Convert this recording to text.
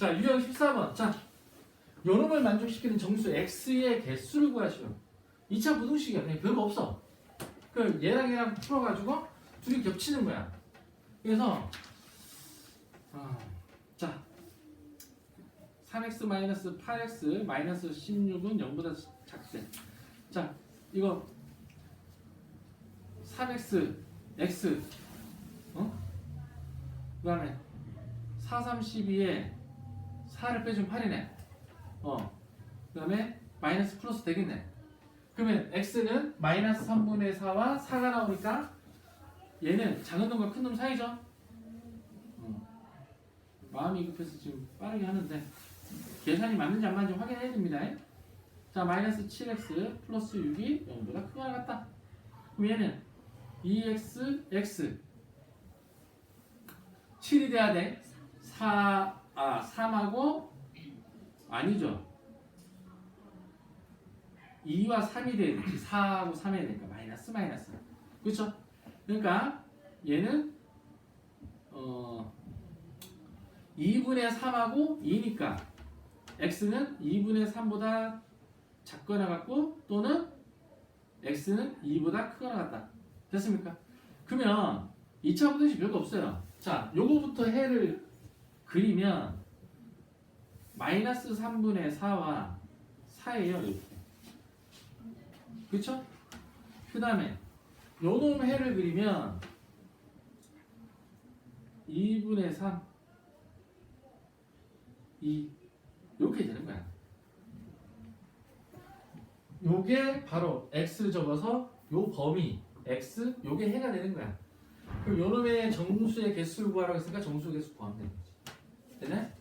자, 유형 14번. 자, 요놈을 만족시키는 정수 x의 개수를 구하시오. 2차 부등식이야. 그냥 별거 없어. 그 얘랑 얘랑 풀어가지고 둘이 겹치는 거야. 그래서 아, 자 3x 마이너스 8x 마이너스 16은 0보다 작대. 자 이거 3x x 어? 그 다음에 4, 3, 12에 4를 빼주면 8이네. 어. 그 다음에 마이너스 플러스 되겠네. 그러면 x는 마이너스 3분의 4와 4가 나오니까 얘는 작은 놈과 큰 놈 사이죠? 어. 마음이 급해서 지금 빠르게 하는데 계산이 맞는지 안 맞는지 확인해야 됩니다. 자, 마이너스 7x 플러스 6이 0보다 크거나 같다. 그럼 얘는 2x, x 7이 돼야 돼. 4, 아, 3하고 아니죠. 2와 3이 돼야 되지. 4하고 3이 되니까 마이너스 마이너스. 그렇죠? 그러니까 얘는 어 2분의 3하고 2니까 x는 2분의 3보다 작거나 같고 또는 x는 2보다 크거나 같다. 됐습니까? 그러면 2차 분식 별거 없어요. 자, 요거부터 해를 그리면 마이너스 3분의 4와 4예요. 이렇게. 그쵸? 그 다음에 요놈 해를 그리면 2분의 3 2 이렇게 되는 거야. 요게 바로 x 적어서 요 범위 x 요게 해가 되는 거야. 그럼 요놈의 정수의 개수를 구하라고 했으니까 정수 개수 구하면 되는 거지.